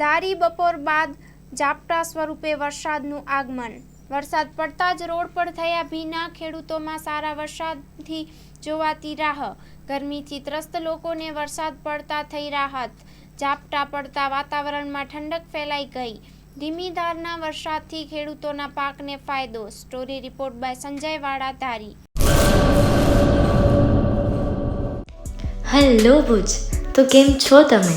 ધારી બપોર બાદ ઝાપટા સ્વરૂપે વરસાદનું આગમન. વરસાદ પડતા જ રોડ પર થયા ભીના ખેડૂતોમાં સારા વરસાદથી જોવાતી રાહ. ગરમીથી ત્રસ્ત લોકોને વરસાદ પડતા થઈ રાહત. ઝાપટા પડતા વાતાવરણમાં ઠંડક ફેલાઈ ગઈ. ધીમી ધારના વરસાદથી ખેડૂતોના પાકને ફાયદો. સ્ટોરી રિપોર્ટ બાય સંજય વાડા ધારી. હેલો ભુજ, તો કેમ છો તમે?